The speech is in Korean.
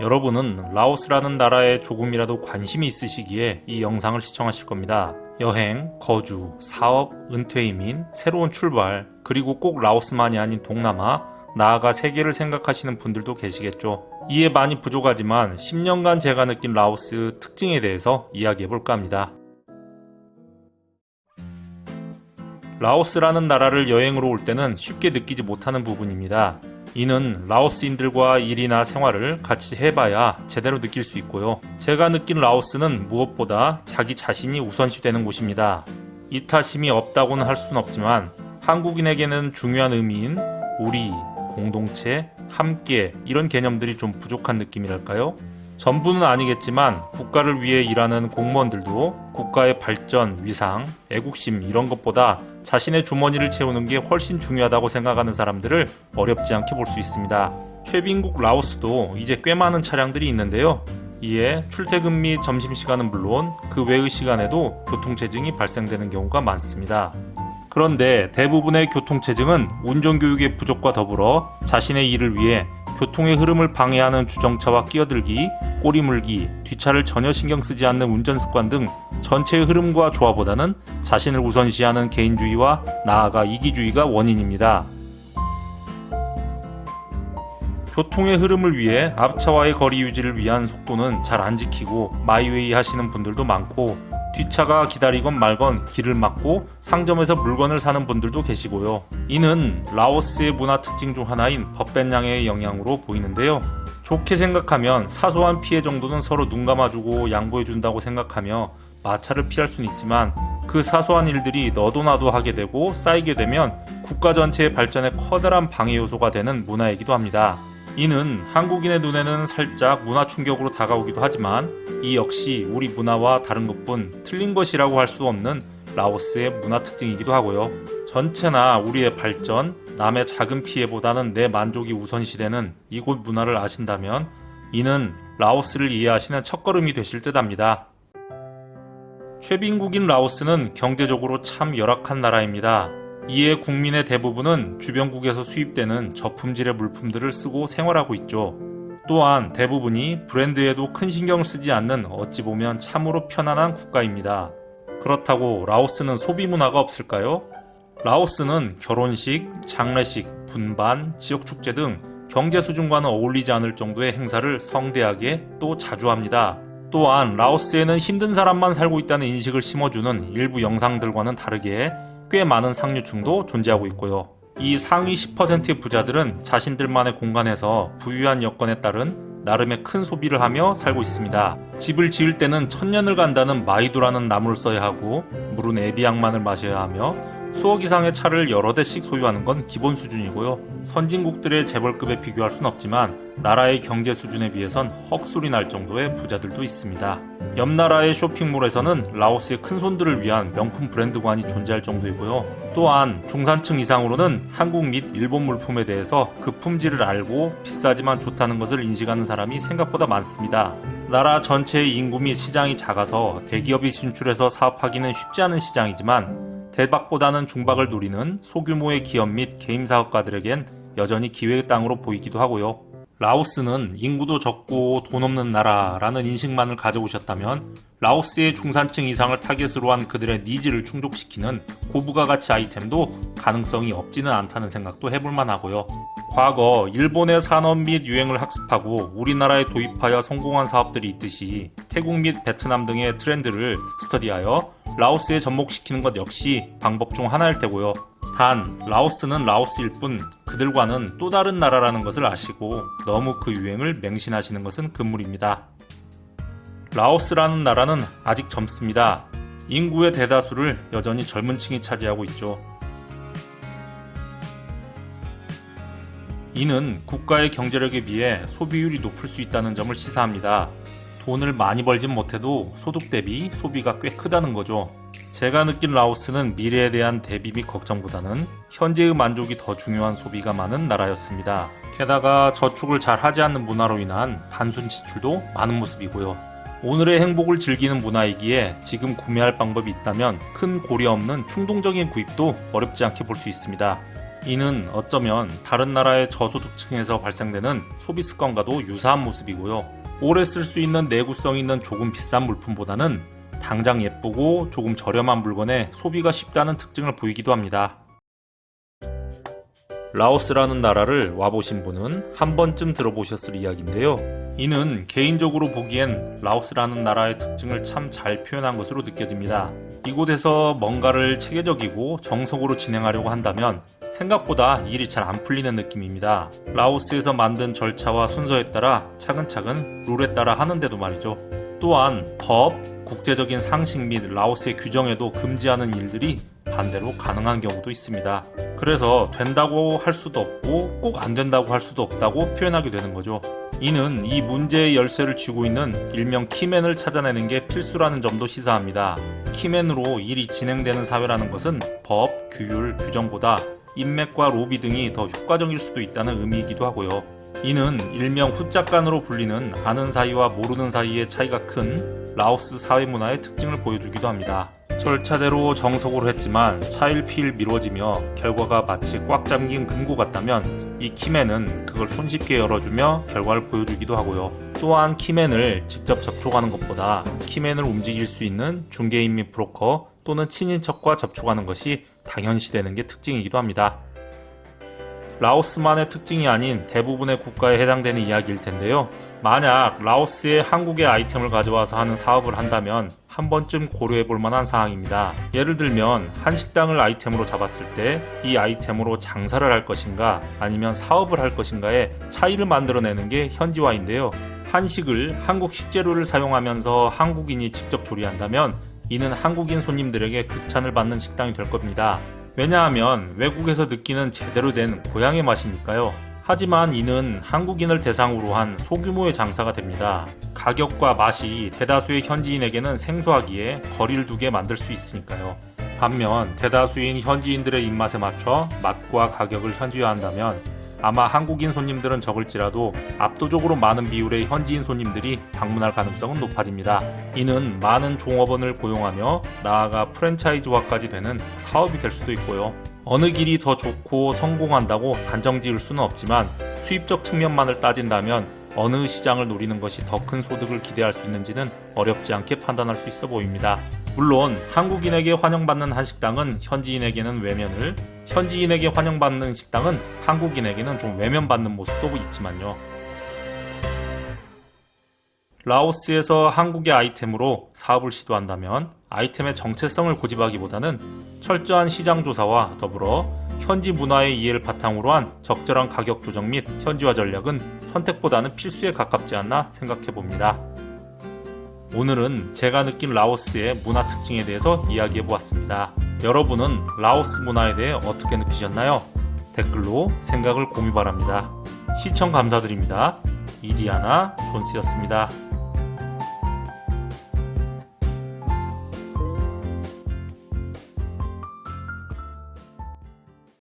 여러분은 라오스라는 나라에 조금이라도 관심이 있으시기에 이 영상을 시청하실 겁니다. 여행, 거주, 사업, 은퇴 이민, 새로운 출발, 그리고 꼭 라오스만이 아닌 동남아, 나아가 세계를 생각하시는 분들도 계시겠죠. 이해 많이 부족하지만 10년간 제가 느낀 라오스 특징에 대해서 이야기해 볼까 합니다. 라오스라는 나라를 여행으로 올 때는 쉽게 느끼지 못하는 부분입니다. 이는 라오스인들과 일이나 생활을 같이 해봐야 제대로 느낄 수 있고요. 제가 느낀 라오스는 무엇보다 자기 자신이 우선시 되는 곳입니다. 이타심이 없다고는 할 수는 없지만 한국인에게는 중요한 의미인 우리, 공동체, 함께 이런 개념들이 좀 부족한 느낌이랄까요? 전부는 아니겠지만 국가를 위해 일하는 공무원들도 국가의 발전, 위상, 애국심 이런 것보다 자신의 주머니를 채우는 게 훨씬 중요하다고 생각하는 사람들을 어렵지 않게 볼 수 있습니다. 최빈국 라오스도 이제 꽤 많은 차량들이 있는데요. 이에 출퇴근 및 점심시간은 물론 그 외의 시간에도 교통체증이 발생되는 경우가 많습니다. 그런데 대부분의 교통체증은 운전교육의 부족과 더불어 자신의 일을 위해 교통의 흐름을 방해하는 주정차와 끼어들기, 꼬리 물기, 뒷차를 전혀 신경 쓰지 않는 운전 습관 등 전체의 흐름과 조화보다는 자신을 우선시하는 개인주의와 나아가 이기주의가 원인입니다. 교통의 흐름을 위해 앞차와의 거리 유지를 위한 속도는 잘 안 지키고 마이웨이 하시는 분들도 많고 뒷차가 기다리건 말건 길을 막고 상점에서 물건을 사는 분들도 계시고요. 이는 라오스의 문화 특징 중 하나인 법벤양의 영향으로 보이는데요. 좋게 생각하면 사소한 피해 정도는 서로 눈 감아주고 양보해준다고 생각하며 마찰을 피할 수는 있지만 그 사소한 일들이 너도 나도 하게 되고 쌓이게 되면 국가 전체의 발전에 커다란 방해 요소가 되는 문화이기도 합니다. 이는 한국인의 눈에는 살짝 문화 충격으로 다가오기도 하지만 이 역시 우리 문화와 다른 것뿐 틀린 것이라고 할 수 없는 라오스의 문화 특징이기도 하고요. 전체나 우리의 발전, 남의 작은 피해보다는 내 만족이 우선시되는 이곳 문화를 아신다면 이는 라오스를 이해하시는 첫걸음이 되실 듯 합니다. 최빈국인 라오스는 경제적으로 참 열악한 나라입니다. 이에 국민의 대부분은 주변국에서 수입되는 저품질의 물품들을 쓰고 생활하고 있죠. 또한 대부분이 브랜드에도 큰 신경을 쓰지 않는 어찌 보면 참으로 편안한 국가입니다. 그렇다고 라오스는 소비 문화가 없을까요? 라오스는 결혼식, 장례식, 분반, 지역 축제 등 경제 수준과는 어울리지 않을 정도의 행사를 성대하게 또 자주 합니다. 또한 라오스에는 힘든 사람만 살고 있다는 인식을 심어주는 일부 영상들과는 다르게 꽤 많은 상류층도 존재하고 있고요. 이 상위 10%의 부자들은 자신들만의 공간에서 부유한 여건에 따른 나름의 큰 소비를 하며 살고 있습니다. 집을 지을 때는 천년을 간다는 마이도라는 나무를 써야 하고 물은 에비앙만을 마셔야 하며 수억 이상의 차를 여러 대씩 소유하는 건 기본 수준이고요. 선진국들의 재벌급에 비교할 순 없지만 나라의 경제 수준에 비해선 헉소리 날 정도의 부자들도 있습니다. 옆 나라의 쇼핑몰에서는 라오스의 큰 손들을 위한 명품 브랜드관이 존재할 정도이고요. 또한 중산층 이상으로는 한국 및 일본 물품에 대해서 그 품질을 알고 비싸지만 좋다는 것을 인식하는 사람이 생각보다 많습니다. 나라 전체의 인구 및 시장이 작아서 대기업이 진출해서 사업하기는 쉽지 않은 시장이지만 대박보다는 중박을 노리는 소규모의 기업 및 개인 사업가들에겐 여전히 기회의 땅으로 보이기도 하고요. 라오스는 인구도 적고 돈 없는 나라라는 인식만을 가져오셨다면 라오스의 중산층 이상을 타겟으로 한 그들의 니즈를 충족시키는 고부가 가치 아이템도 가능성이 없지는 않다는 생각도 해볼만 하고요. 과거 일본의 산업 및 유행을 학습하고 우리나라에 도입하여 성공한 사업들이 있듯이 태국 및 베트남 등의 트렌드를 스터디하여 라오스에 접목시키는 것 역시 방법 중 하나일 테고요. 단 라오스는 라오스일 뿐 그들과는 또 다른 나라라는 것을 아시고 너무 그 유행을 맹신하시는 것은 금물입니다. 라오스라는 나라는 아직 젊습니다. 인구의 대다수를 여전히 젊은 층이 차지하고 있죠. 이는 국가의 경제력에 비해 소비율이 높을 수 있다는 점을 시사합니다. 돈을 많이 벌진 못해도 소득 대비 소비가 꽤 크다는 거죠. 제가 느낀 라오스는 미래에 대한 대비 및 걱정보다는 현재의 만족이 더 중요한 소비가 많은 나라였습니다. 게다가 저축을 잘 하지 않는 문화로 인한 단순 지출도 많은 모습이고요. 오늘의 행복을 즐기는 문화이기에 지금 구매할 방법이 있다면 큰 고려 없는 충동적인 구입도 어렵지 않게 볼 수 있습니다. 이는 어쩌면 다른 나라의 저소득층에서 발생되는 소비 습관과도 유사한 모습이고요. 오래 쓸 수 있는 내구성 있는 조금 비싼 물품보다는 당장 예쁘고 조금 저렴한 물건에 소비가 쉽다는 특징을 보이기도 합니다. 라오스라는 나라를 와보신 분은 한 번쯤 들어보셨을 이야기인데요. 이는 개인적으로 보기엔 라오스라는 나라의 특징을 참 잘 표현한 것으로 느껴집니다. 이곳에서 뭔가를 체계적이고 정석으로 진행하려고 한다면 생각보다 일이 잘 안 풀리는 느낌입니다. 라오스에서 만든 절차와 순서에 따라 차근차근 룰에 따라 하는데도 말이죠. 또한 법, 국제적인 상식 및 라오스의 규정에도 금지하는 일들이 반대로 가능한 경우도 있습니다. 그래서 된다고 할 수도 없고 꼭 안 된다고 할 수도 없다고 표현하게 되는 거죠. 이는 이 문제의 열쇠를 쥐고 있는 일명 키맨을 찾아내는 게 필수라는 점도 시사합니다. 키맨으로 일이 진행되는 사회라는 것은 법, 규율, 규정보다 인맥과 로비 등이 더 효과적일 수도 있다는 의미이기도 하고요. 이는 일명 후짝간으로 불리는 아는 사이와 모르는 사이의 차이가 큰 라오스 사회 문화의 특징을 보여주기도 합니다. 절차대로 정석으로 했지만 차일피일 미뤄지며 결과가 마치 꽉 잠긴 금고 같다면 이 키맨은 그걸 손쉽게 열어주며 결과를 보여주기도 하고요. 또한 키맨을 직접 접촉하는 것보다 키맨을 움직일 수 있는 중개인 및 브로커 또는 친인척과 접촉하는 것이 당연시되는 게 특징이기도 합니다. 라오스만의 특징이 아닌 대부분의 국가에 해당되는 이야기일 텐데요. 만약 라오스에 한국의 아이템을 가져와서 하는 사업을 한다면 한 번쯤 고려해 볼 만한 사항입니다. 예를 들면 한 식당을 아이템으로 잡았을 때 이 아이템으로 장사를 할 것인가 아니면 사업을 할 것인가의 차이를 만들어내는 게 현지화인데요. 한식을 한국 식재료를 사용하면서 한국인이 직접 조리한다면 이는 한국인 손님들에게 극찬을 받는 식당이 될 겁니다. 왜냐하면 외국에서 느끼는 제대로 된 고향의 맛이니까요. 하지만 이는 한국인을 대상으로 한 소규모의 장사가 됩니다. 가격과 맛이 대다수의 현지인에게는 생소하기에 거리를 두게 만들 수 있으니까요. 반면 대다수인 현지인들의 입맛에 맞춰 맛과 가격을 현지화한다면 아마 한국인 손님들은 적을지라도 압도적으로 많은 비율의 현지인 손님들이 방문할 가능성은 높아집니다. 이는 많은 종업원을 고용하며 나아가 프랜차이즈화까지 되는 사업이 될 수도 있고요. 어느 길이 더 좋고 성공한다고 단정 지을 수는 없지만 수입적 측면만을 따진다면 어느 시장을 노리는 것이 더 큰 소득을 기대할 수 있는지는 어렵지 않게 판단할 수 있어 보입니다. 물론 한국인에게 환영받는 한식당은 현지인에게는 외면을, 현지인에게 환영받는 식당은 한국인에게는 좀 외면받는 모습도 있지만요. 라오스에서 한국의 아이템으로 사업을 시도한다면 아이템의 정체성을 고집하기보다는 철저한 시장 조사와 더불어 현지 문화의 이해를 바탕으로 한 적절한 가격 조정 및 현지화 전략은 선택보다는 필수에 가깝지 않나 생각해 봅니다. 오늘은 제가 느낀 라오스의 문화 특징에 대해서 이야기해 보았습니다. 여러분은 라오스 문화에 대해 어떻게 느끼셨나요? 댓글로 생각을 공유 바랍니다. 시청 감사드립니다. 이디아나 존스였습니다.